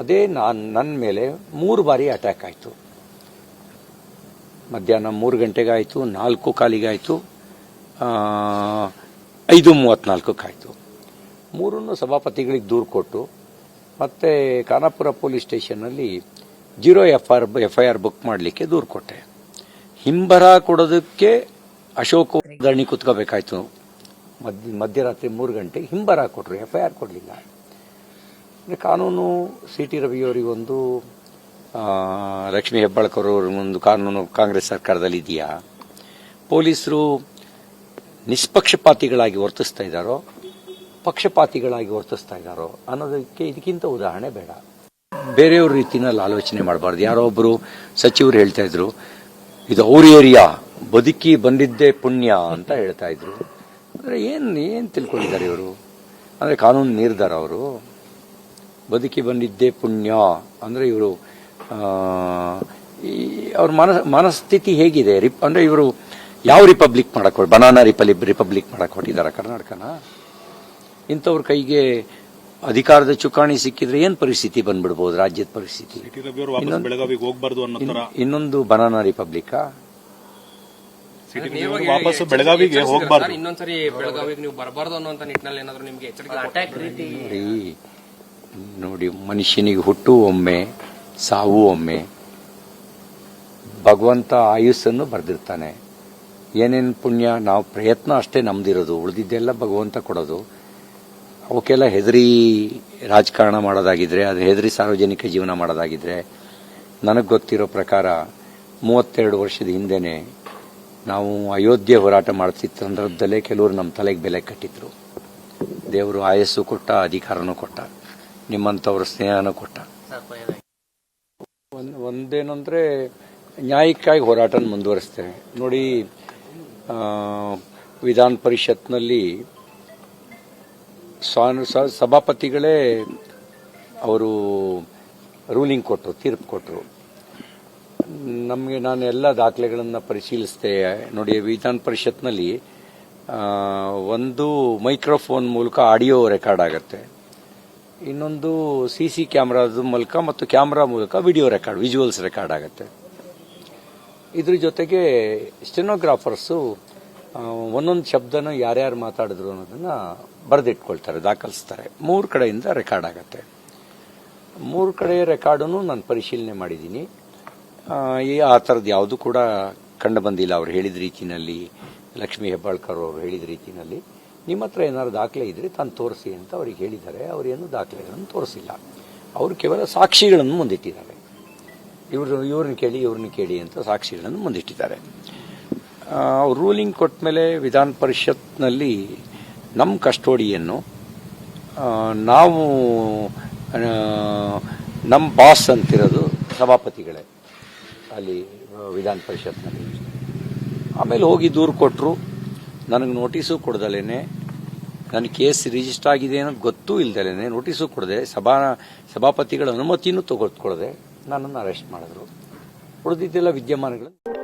ಅದೇ ನಾನು ನನ್ನ ಮೇಲೆ ಮೂರು ಬಾರಿ ಅಟ್ಯಾಕ್ ಆಯಿತು. ಮಧ್ಯಾಹ್ನ ಮೂರು ಗಂಟೆಗಾಯಿತು ನಾಲ್ಕು ಕಾಲಿಗಾಯಿತು ಐದು ಮೂವತ್ತ್ನಾಲ್ಕಕ್ಕೆ ಆಯಿತು. ಮೂರನ್ನು ಸಭಾಪತಿಗಳಿಗೆ ದೂರು ಕೊಟ್ಟು, ಮತ್ತೆ Khanapur police ಸ್ಟೇಷನಲ್ಲಿ zero F R F I R book ಮಾಡಲಿಕ್ಕೆ ದೂರು ಕೊಟ್ಟೆ. ಹಿಂಬರ ಕೊಡೋದಕ್ಕೆ ಅಶೋಕ್ ಧರಣಿ ಕುತ್ಕೋಬೇಕಾಯ್ತು. ಮಧ್ಯ, ಮಧ್ಯರಾತ್ರಿ ಮೂರು ಗಂಟೆಗೆ ಹಿಂಬರ ಕೊಟ್ಟರು ಎಫ್ ಐ ಆರ್ ಕೊಡಲಿಲ್ಲ. ಕಾನೂನು ಸಿ ಟಿ ರವಿಯವರಿಗೊಂದು ಲಕ್ಷ್ಮಿ ಹೆಬ್ಬಾಳ್ಕರ್ ಒಂದು ಕಾನೂನು ಕಾಂಗ್ರೆಸ್ ಸರ್ಕಾರದಲ್ಲಿ ಇದೆಯಾ? ಪೊಲೀಸರು ನಿಷ್ಪಕ್ಷಪಾತಿಗಳಾಗಿ ವರ್ತಿಸ್ತಾ ಇದ್ದಾರೋ? ಪಕ್ಷಪಾತಿಗಳಾಗಿ ವರ್ತಿಸ್ತಾ ಇದ್ದಾರೋ? ಅನ್ನೋದಕ್ಕೆ ಇದಕ್ಕಿಂತ ಉದಾಹರಣೆ ಬೇಡ. ಬೇರೆಯವ್ರ ರೀತಿನಲ್ಲಿ ಆಲೋಚನೆ ಮಾಡಬಾರ್ದು. ಯಾರೋ ಒಬ್ಬರು ಸಚಿವರು ಹೇಳ್ತಾ ಇದ್ರು, ಇದು ಅವ್ರ ಏರಿಯಾ, ಬದುಕಿ ಬಂದಿದ್ದೇ ಪುಣ್ಯ ಅಂತ ಹೇಳ್ತಾ ಇದ್ರು. ಅಂದರೆ ಏನು ಏನು ತಿಳ್ಕೊಂಡಿದ್ದಾರೆ ಇವರು? ಅಂದರೆ ಕಾನೂನು ನಿರ್ಧಾರ ಅವರು? ಬದುಕಿ ಬಂದಿದ್ದೇ ಪುಣ್ಯ. ಅಂದ್ರೆ ಇವರು ಅವ್ರ ಮನ ಮನಸ್ಥಿತಿ ಹೇಗಿದೆ? ರಿಪ್ ಅಂದ್ರೆ ಇವರು ಯಾವ ರಿಪಬ್ಲಿಕ್ ಮಾಡಕ್ ಹೊಡ್- ಬನಾನಾ ರಿಪಬ್ಲಿಕ್ ರಿಪಬ್ಲಿಕ್ ಮಾಡಕ್ ಹೊಟ್ಟಿದ್ದಾರೆ ಕರ್ನಾಟಕನ? ಇಂಥವ್ರ ಕೈಗೆ ಅಧಿಕಾರದ ಚುಕ್ಕಾಣಿ ಸಿಕ್ಕಿದ್ರೆ ಏನ್ ಪರಿಸ್ಥಿತಿ ಬಂದ್ಬಿಡ್ಬೋದು ರಾಜ್ಯದ ಪರಿಸ್ಥಿತಿ? ಟಿ ರವಿ ಅವರು ವಾಪಸ್ ಬೆಳಗಾವಿಗೆ ಹೋಗ್ಬಾರ್ದು ಅನ್ನೋ ತರ. ಇನ್ನೊಂದು ಬನಾನಾ ರಿಪಬ್ಲಿಕ್? ಸಿಟಿ ಅವರು ವಾಪಸ್ ಬೆಳಗಾವಿಗೆ ಹೋಗ್ಬಾರ್ದು. ಇನ್ನೊಂದ್ಸರಿ ಬೆಳಗಾವಿಗೆ ನೀವು ಬರಬಾರ್ದು ಅನ್ನುವಂತ ನಿಟ್ಟಿನಲ್ಲಿ ಏನಾದ್ರು ನಿಮ್ಗೆ ಎಚ್ಚರಿಕೆ ನೋಡಿ, ಮನುಷ್ಯನಿಗೆ ಹುಟ್ಟು ಒಮ್ಮೆ, ಸಾವು ಒಮ್ಮೆ, ಭಗವಂತ ಆಯುಸ್ಸನ್ನು ಬರೆದಿರ್ತಾನೆ. ಏನೇನು ಪುಣ್ಯ, ನಾವು ಪ್ರಯತ್ನ ಅಷ್ಟೇ ನಮ್ದಿರೋದು, ಉಳಿದಿದ್ದೆಲ್ಲ ಭಗವಂತ ಕೊಡೋದು. ಅವಕ್ಕೆಲ್ಲ ಹೆದರಿ ರಾಜಕಾರಣ ಮಾಡೋದಾಗಿದ್ರೆ, ಅದು ಹೆದರಿ ಸಾರ್ವಜನಿಕ ಜೀವನ ಮಾಡೋದಾಗಿದ್ರೆ, ನನಗೆ ಗೊತ್ತಿರೋ ಪ್ರಕಾರ ಮೂವತ್ತೆರಡು ವರ್ಷದ ಹಿಂದೆನೆ ನಾವು ಅಯೋಧ್ಯೆ ಹೋರಾಟ ಮಾಡ್ತಿದ್ದ ಸಂದರ್ಭದಲ್ಲೇ ಕೆಲವರು ನಮ್ಮ ತಲೆಗೆ ಬೆಲೆ ಕಟ್ಟಿದ್ರು. ದೇವರು ಆಯಸ್ಸು ಕೊಟ್ಟ, ಅಧಿಕಾರನೂ ಕೊಟ್ಟ. ನಿಮ್ಮಂಥವ್ರ ಸ್ನೇಹನ ಕೊಟ್ಟ. ಒಂದ್- ಒಂದೇನಂದ್ರೆ ನ್ಯಾಯಕ್ಕಾಗಿ ಹೋರಾಟ ಮುಂದುವರಿಸ್ತೇವೆ ನೋಡಿ ವಿಧಾನ ಪರಿಷತ್ನಲ್ಲಿ ಸಭಾಪತಿಗಳೇ ಅವರು ರೂಲಿಂಗ್ ಕೊಟ್ಟರು, ತೀರ್ಪು ಕೊಟ್ಟರು. ನಮಗೆ ನಾನು ಎಲ್ಲ ದಾಖಲೆಗಳನ್ನು ಪರಿಶೀಲಿಸಿದೆ. ನೋಡಿ, ವಿಧಾನ ಪರಿಷತ್ನಲ್ಲಿ ಒಂದು ಮೈಕ್ರೋಫೋನ್ ಮೂಲಕ ಆಡಿಯೋ ರೆಕಾರ್ಡ್ ಆಗುತ್ತೆ. ಇನ್ನೊಂದು ಸಿ ಸಿ ಕ್ಯಾಮ್ರಾದ ಮೂಲಕ ಮತ್ತು ಕ್ಯಾಮ್ರಾ ಮೂಲಕ ವಿಡಿಯೋ ರೆಕಾರ್ಡ್, ವಿಜುವಲ್ಸ್ ರೆಕಾರ್ಡ್ ಆಗುತ್ತೆ. ಇದ್ರ ಜೊತೆಗೆ ಸ್ಟೆನೋಗ್ರಾಫರ್ಸು ಒಂದೊಂದು ಶಬ್ದನ ಯಾರ್ಯಾರು ಮಾತಾಡಿದ್ರು ಅನ್ನೋದನ್ನ ಬರೆದಿಟ್ಕೊಳ್ತಾರೆ, ದಾಖಲಿಸ್ತಾರೆ. ಮೂರು ಕಡೆಯಿಂದ ರೆಕಾರ್ಡ್ ಆಗುತ್ತೆ. ಮೂರು ಕಡೆ ರೆಕಾರ್ಡನ್ನು ನಾನು ಪರಿಶೀಲನೆ ಮಾಡಿದ್ದೀನಿ. ಈ ಆ ಥರದ್ದು ಯಾವುದು ಕೂಡ ಕಂಡು ಬಂದಿಲ್ಲ. ಅವ್ರು ಹೇಳಿದ ರೀತಿಯಲ್ಲಿ ಲಕ್ಷ್ಮೀ ಹೆಬ್ಬಾಳ್ಕರ್ ಅವರು ಹೇಳಿದ ರೀತಿನಲ್ಲಿ. ನಿಮ್ಮ ಹತ್ರ ಏನಾದ್ರು ದಾಖಲೆ ಇದ್ರೆ ತಾನು ತೋರಿಸಿ ಅಂತ ಅವ್ರಿಗೆ ಹೇಳಿದ್ದಾರೆ. ಅವರೇನು ದಾಖಲೆಗಳನ್ನು ತೋರಿಸಿಲ್ಲ. ಅವರು ಕೇವಲ ಸಾಕ್ಷಿಗಳನ್ನು ಮುಂದಿಟ್ಟಿದ್ದಾರೆ. ಇವರು ಇವ್ರನ್ನ ಕೇಳಿ ಇವ್ರನ್ನ ಕೇಳಿ ಅಂತ ಸಾಕ್ಷಿಗಳನ್ನು ಮುಂದಿಟ್ಟಿದ್ದಾರೆ. ಅವ್ರು ರೂಲಿಂಗ್ ಕೊಟ್ಟ ಮೇಲೆ ವಿಧಾನ ಪರಿಷತ್ನಲ್ಲಿ ನಮ್ಮ ಕಸ್ಟೋಡಿಯನ್ನು ನಾವು ನಮ್ಮ ಬಾಸ್ ಅಂತಿರೋದು ಸಭಾಪತಿಗಳೇ ಅಲ್ಲಿ ವಿಧಾನ ಪರಿಷತ್ನಲ್ಲಿ. ಆಮೇಲೆ ಹೋಗಿ ದೂರು ಕೊಟ್ಟರು ನನಗೆ ನೋಟಿಸು ಕೊಡ್ದಲೇನೆ ನನ್ನ ಕೇಸ್ ರಿಜಿಸ್ಟರ್ ಆಗಿದೆ ಅನ್ನೋದು ಗೊತ್ತೂ ಇಲ್ದಲೇನೆ, ನೋಟಿಸು ಕೊಡದೆ, ಸಭಾ, ಸಭಾಪತಿಗಳ ಅನುಮತಿನೂ ತಗೊಳ್ಕೊಳ್ಳದೆ ನನ್ನನ್ನು ಅರೆಸ್ಟ್ ಮಾಡಿದ್ರು. ಉಳಿದಿದ್ದೆಲ್ಲ ವಿದ್ಯಮಾನಗಳನ್ನು